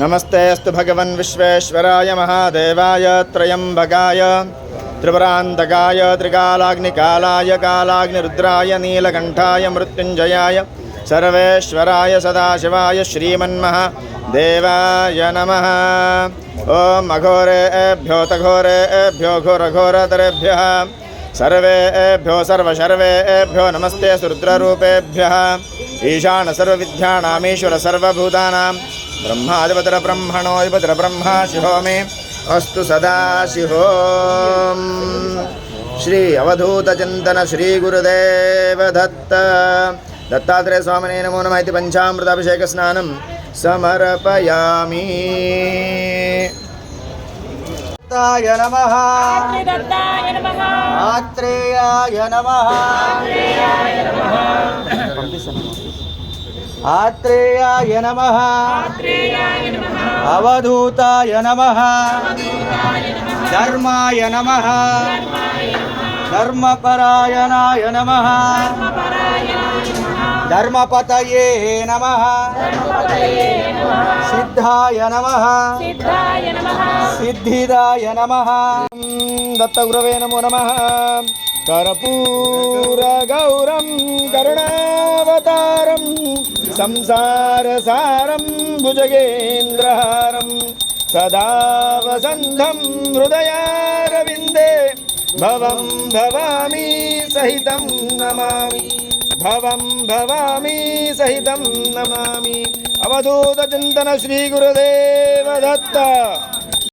नमस्ते अस्त भगवन् विश्वेश्वराय महादेवाय त्रयम्बकाय, त्रिपुरान्तकाय, त्रिकालाग्निकालाय, कालाग्निरुद्राय, नीलकण्ठाय, मृत्युञ्जयाय, सर्वेश्वराय सदाशिवाय श्रीमन्महा देवाय नमः। ॐ अघोरे एभ्यो तघोरे एभ्यो घोरघोरतरेभ्यः सर्वे एभ्यो सर्वशर्वे एभ्यो नमस्ते सुरुद्ररूपेभ्यः ईशानसर्वविद्याणामीश्वरसर्वभूतानां బ్రహ్మాధిపతర బ్రహ్మణోధిపతర బ్రహ్మా శివో మే అస్తు సదాశివో శ్రీ అవధూతచింతన శ్రీ గురుదేవదత్త దత్తాత్రేయ స్వామిని నమో నమ ఇది పంచామృతాభిషేక స్నానం సమర్పయామి దత్తాయ నమ నమ పంపిస్తాను ఆత్రేయాయ నమ. అవధూతాయ నమ. ధర్మాయ నమ. ధర్మపరాయణాయ నమ. ధర్మపతయే నమ. సిద్ధాయ నమ. సిద్ధిదాయ నమ. దత్తగురవే నమో నమ. కర్పూర గౌరం కరుణావతారం संसारसारं भुजगेन्द्रहारं सदा वसन्तं हृदयारविन्दे भवं भवामी सहितं नमामि भवं भवामी सहितं नमामि अवधूतचिन्तन श्रीगुरुदेव दत्त